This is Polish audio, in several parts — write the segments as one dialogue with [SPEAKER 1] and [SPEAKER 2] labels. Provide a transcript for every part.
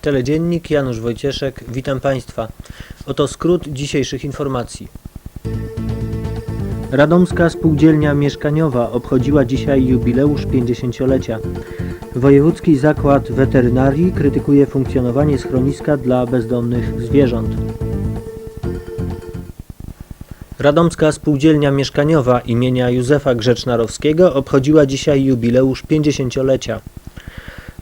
[SPEAKER 1] Teledziennik Janusz Wojcieszek, witam Państwa. Oto skrót dzisiejszych informacji. Radomska Spółdzielnia Mieszkaniowa obchodziła dzisiaj jubileusz 50-lecia. Wojewódzki Zakład Weterynarii krytykuje funkcjonowanie schroniska dla bezdomnych zwierząt. Radomska Spółdzielnia Mieszkaniowa imienia Józefa Grzecznarowskiego obchodziła dzisiaj jubileusz 50-lecia.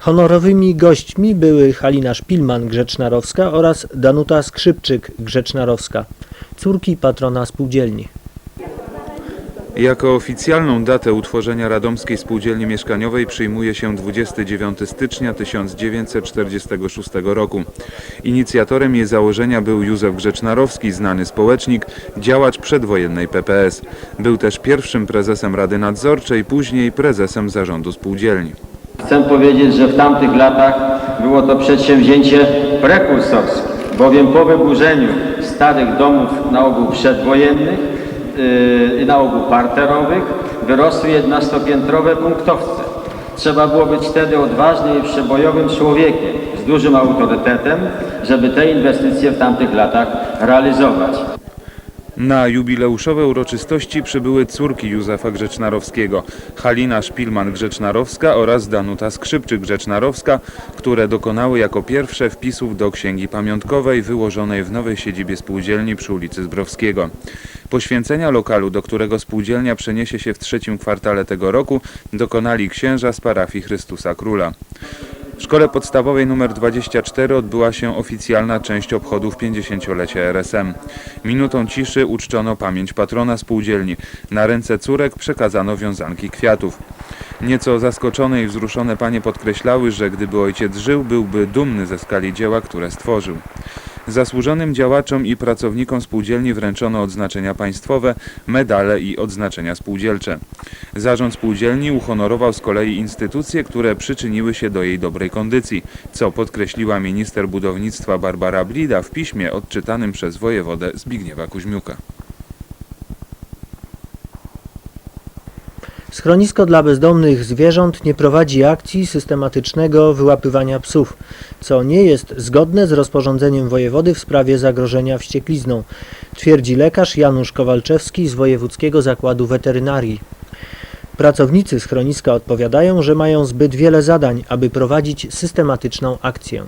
[SPEAKER 1] Honorowymi gośćmi były Halina Szpilman Grzecznarowska oraz Danuta Skrzypczyk Grzecznarowska, córki patrona spółdzielni.
[SPEAKER 2] Jako oficjalną datę utworzenia Radomskiej Spółdzielni Mieszkaniowej przyjmuje się 29 stycznia 1946 roku. Inicjatorem jej założenia był Józef Grzecznarowski, znany społecznik, działacz przedwojennej PPS. Był też pierwszym prezesem Rady Nadzorczej, później prezesem zarządu spółdzielni.
[SPEAKER 3] Chcę powiedzieć, że w tamtych latach było to przedsięwzięcie prekursorskie, bowiem po wyburzeniu starych domów na ogół przedwojennych yy, na ogół parterowych wyrosły jednostopiętrowe punktowce. Trzeba było być wtedy odważnym i przebojowym człowiekiem z dużym autorytetem, żeby te inwestycje w tamtych latach realizować.
[SPEAKER 2] Na jubileuszowe uroczystości przybyły córki Józefa Grzecznarowskiego, Halina Szpilman-Grzecznarowska oraz Danuta Skrzypczyk-Grzecznarowska, które dokonały jako pierwsze wpisów do księgi pamiątkowej wyłożonej w nowej siedzibie spółdzielni przy ulicy Zbrowskiego. Poświęcenia lokalu, do którego spółdzielnia przeniesie się w trzecim kwartale tego roku, dokonali księża z parafii Chrystusa Króla. W szkole podstawowej nr 24 odbyła się oficjalna część obchodów 50-lecia RSM. Minutą ciszy uczczono pamięć patrona spółdzielni. Na ręce córek przekazano wiązanki kwiatów. Nieco zaskoczone i wzruszone panie podkreślały, że gdyby ojciec żył, byłby dumny ze skali dzieła, które stworzył. Zasłużonym działaczom i pracownikom spółdzielni wręczono odznaczenia państwowe, medale i odznaczenia spółdzielcze. Zarząd spółdzielni uhonorował z kolei instytucje, które przyczyniły się do jej dobrej kondycji, co podkreśliła minister budownictwa Barbara Blida w piśmie odczytanym przez wojewodę Zbigniewa Kuźmiuka.
[SPEAKER 1] Schronisko dla bezdomnych zwierząt nie prowadzi akcji systematycznego wyłapywania psów, co nie jest zgodne z rozporządzeniem wojewody w sprawie zagrożenia wścieklizną, twierdzi lekarz Janusz Kowalczewski z Wojewódzkiego Zakładu Weterynarii. Pracownicy schroniska odpowiadają, że mają zbyt wiele zadań, aby prowadzić systematyczną akcję.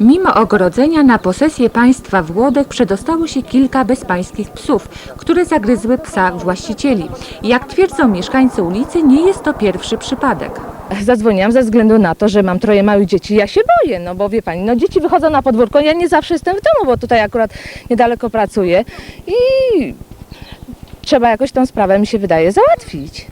[SPEAKER 4] Mimo ogrodzenia na posesję państwa Włodek przedostało się kilka bezpańskich psów, które zagryzły psa właścicieli. Jak twierdzą mieszkańcy ulicy, nie jest to pierwszy przypadek.
[SPEAKER 5] Zadzwoniłam ze względu na to, że mam troje małych dzieci. Ja się boję, no bo wie pani, no dzieci wychodzą na podwórko, ja nie zawsze jestem w domu, bo tutaj akurat niedaleko pracuję i trzeba jakoś tą sprawę, mi się wydaje, załatwić.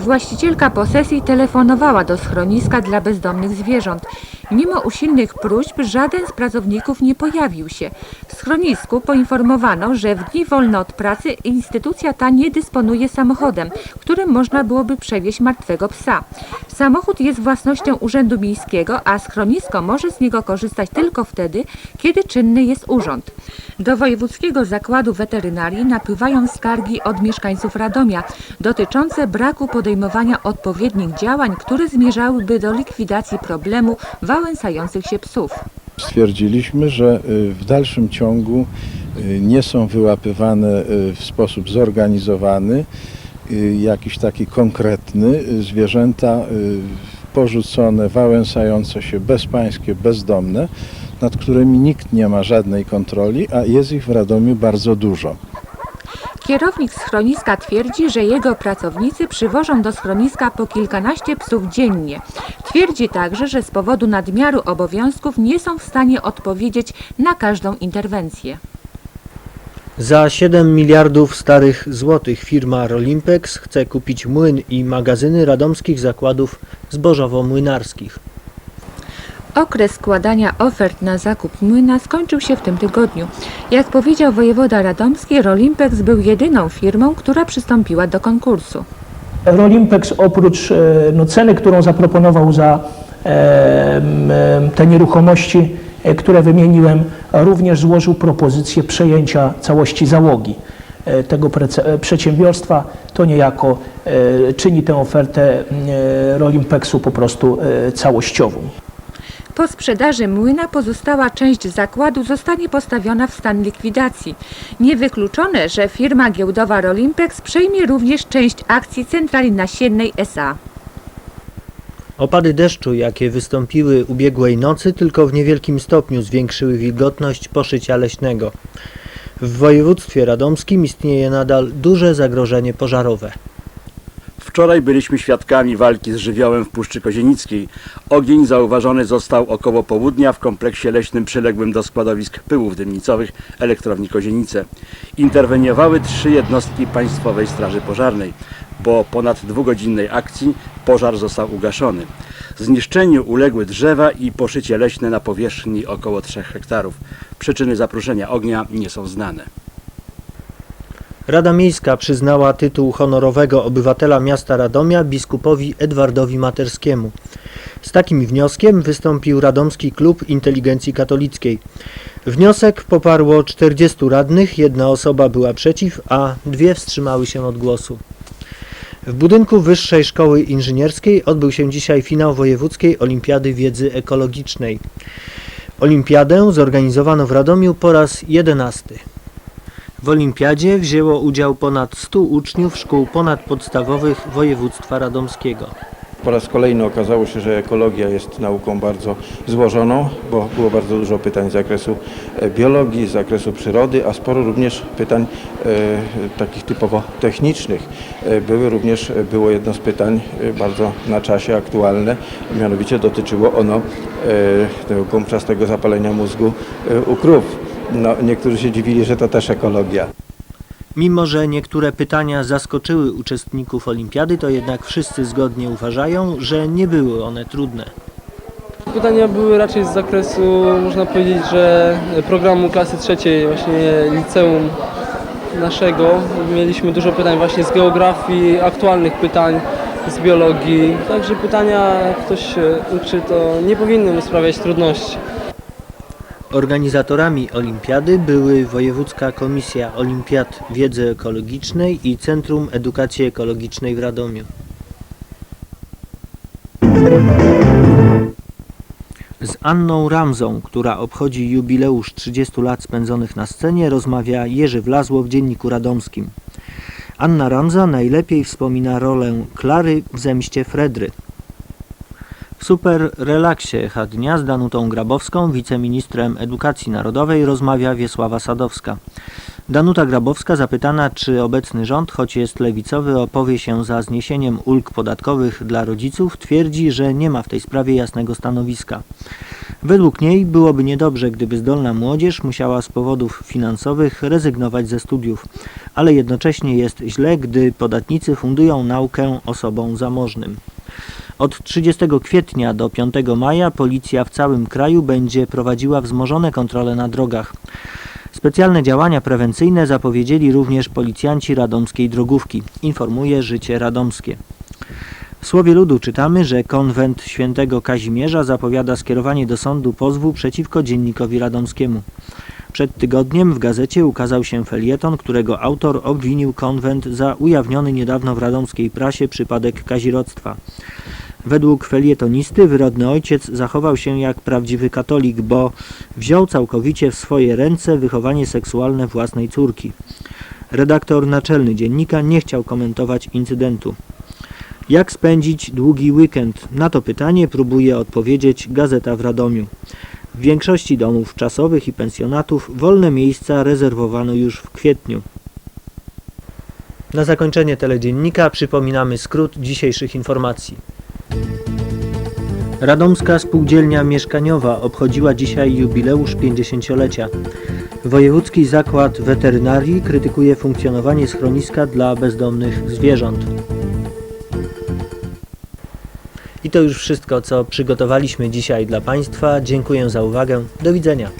[SPEAKER 4] Właścicielka posesji telefonowała do schroniska dla bezdomnych zwierząt. Mimo usilnych próśb żaden z pracowników nie pojawił się. W schronisku poinformowano, że w dni wolne od pracy instytucja ta nie dysponuje samochodem, którym można byłoby przewieźć martwego psa. Samochód jest własnością Urzędu Miejskiego, a schronisko może z niego korzystać tylko wtedy, kiedy czynny jest urząd. Do Wojewódzkiego Zakładu Weterynarii napływają skargi od mieszkańców Radomia dotyczące braku podejmowania odpowiednich działań, które zmierzałyby do likwidacji problemu wałęsających się psów.
[SPEAKER 6] Stwierdziliśmy, że y, w dalszym ciągu y, nie są wyłapywane y, w sposób zorganizowany, jakiś taki konkretny, zwierzęta porzucone, wałęsające się, bezpańskie, bezdomne, nad którymi nikt nie ma żadnej kontroli, a jest ich w Radomiu bardzo dużo.
[SPEAKER 4] Kierownik schroniska twierdzi, że jego pracownicy przywożą do schroniska po kilkanaście psów dziennie. Twierdzi także, że z powodu nadmiaru obowiązków nie są w stanie odpowiedzieć na każdą interwencję.
[SPEAKER 1] Za 7 miliardów starych złotych firma Rolimpex chce kupić młyn i magazyny radomskich zakładów zbożowo-młynarskich.
[SPEAKER 4] Okres składania ofert na zakup młyna skończył się w tym tygodniu. Jak powiedział wojewoda radomski, Rolimpex był jedyną firmą, która przystąpiła do konkursu.
[SPEAKER 7] Rolimpex oprócz e, no, ceny, którą zaproponował za e, m, te nieruchomości e, które wymieniłem, również złożył propozycję przejęcia całości załogi e, tego e, przedsiębiorstwa. To niejako e, czyni tę ofertę e, Rolimpeksu po prostu e, całościową.
[SPEAKER 4] Po sprzedaży młyna pozostała część zakładu zostanie postawiona w stan likwidacji. Niewykluczone, że firma giełdowa Rolimpex przejmie również część akcji centrali nasiennej SA.
[SPEAKER 1] Opady deszczu, jakie wystąpiły ubiegłej nocy, tylko w niewielkim stopniu zwiększyły wilgotność poszycia leśnego. W województwie radomskim istnieje nadal duże zagrożenie pożarowe.
[SPEAKER 8] Wczoraj byliśmy świadkami walki z żywiołem w Puszczy Kozienickiej. Ogień zauważony został około południa w kompleksie leśnym przyległym do składowisk pyłów dymnicowych elektrowni Kozienice. Interweniowały trzy jednostki Państwowej Straży Pożarnej. Po ponad dwugodzinnej akcji pożar został ugaszony. Zniszczeniu uległy drzewa i poszycie leśne na powierzchni około 3 hektarów. Przyczyny zapruszenia ognia nie są znane.
[SPEAKER 1] Rada Miejska przyznała tytuł honorowego obywatela miasta Radomia biskupowi Edwardowi Materskiemu. Z takim wnioskiem wystąpił Radomski Klub Inteligencji Katolickiej. Wniosek poparło 40 radnych, jedna osoba była przeciw, a dwie wstrzymały się od głosu. W budynku Wyższej Szkoły Inżynierskiej odbył się dzisiaj finał Wojewódzkiej Olimpiady Wiedzy Ekologicznej. Olimpiadę zorganizowano w Radomiu po raz jedenasty. W olimpiadzie wzięło udział ponad 100 uczniów szkół ponadpodstawowych województwa radomskiego.
[SPEAKER 9] Po raz kolejny okazało się, że ekologia jest nauką bardzo złożoną, bo było bardzo dużo pytań z zakresu e, biologii, z zakresu przyrody, a sporo również pytań e, takich typowo technicznych. E, były również, e, było jedno z pytań bardzo na czasie aktualne, mianowicie dotyczyło ono e, tego gąbczastego zapalenia mózgu e, u krów. No, niektórzy się dziwili, że to też ekologia.
[SPEAKER 1] Mimo, że niektóre pytania zaskoczyły uczestników olimpiady, to jednak wszyscy zgodnie uważają, że nie były one trudne.
[SPEAKER 10] Pytania były raczej z zakresu, można powiedzieć, że programu klasy trzeciej, właśnie liceum naszego. Mieliśmy dużo pytań właśnie z geografii, aktualnych pytań z biologii. Także pytania, jak ktoś się uczy, to nie powinny mu sprawiać trudności.
[SPEAKER 1] Organizatorami olimpiady były Wojewódzka Komisja Olimpiad Wiedzy Ekologicznej i Centrum Edukacji Ekologicznej w Radomiu. Z Anną Ramzą, która obchodzi jubileusz 30 lat spędzonych na scenie, rozmawia Jerzy Wlazło w Dzienniku Radomskim. Anna Ramza najlepiej wspomina rolę Klary w zemście Fredry. W super relaksie Echa Dnia z Danutą Grabowską, wiceministrem edukacji narodowej, rozmawia Wiesława Sadowska. Danuta Grabowska zapytana, czy obecny rząd, choć jest lewicowy, opowie się za zniesieniem ulg podatkowych dla rodziców, twierdzi, że nie ma w tej sprawie jasnego stanowiska. Według niej byłoby niedobrze, gdyby zdolna młodzież musiała z powodów finansowych rezygnować ze studiów, ale jednocześnie jest źle, gdy podatnicy fundują naukę osobom zamożnym. Od 30 kwietnia do 5 maja policja w całym kraju będzie prowadziła wzmożone kontrole na drogach. Specjalne działania prewencyjne zapowiedzieli również policjanci radomskiej drogówki, informuje Życie Radomskie. W Słowie Ludu czytamy, że konwent świętego Kazimierza zapowiada skierowanie do sądu pozwu przeciwko dziennikowi radomskiemu. Przed tygodniem w gazecie ukazał się felieton, którego autor obwinił konwent za ujawniony niedawno w radomskiej prasie przypadek kazirodztwa. Według felietonisty wyrodny ojciec zachował się jak prawdziwy katolik, bo wziął całkowicie w swoje ręce wychowanie seksualne własnej córki. Redaktor naczelny dziennika nie chciał komentować incydentu. Jak spędzić długi weekend? Na to pytanie próbuje odpowiedzieć Gazeta w Radomiu. W większości domów czasowych i pensjonatów wolne miejsca rezerwowano już w kwietniu. Na zakończenie teledziennika przypominamy skrót dzisiejszych informacji. Radomska Spółdzielnia Mieszkaniowa obchodziła dzisiaj jubileusz 50-lecia. Wojewódzki Zakład Weterynarii krytykuje funkcjonowanie schroniska dla bezdomnych zwierząt. I to już wszystko, co przygotowaliśmy dzisiaj dla Państwa. Dziękuję za uwagę. Do widzenia.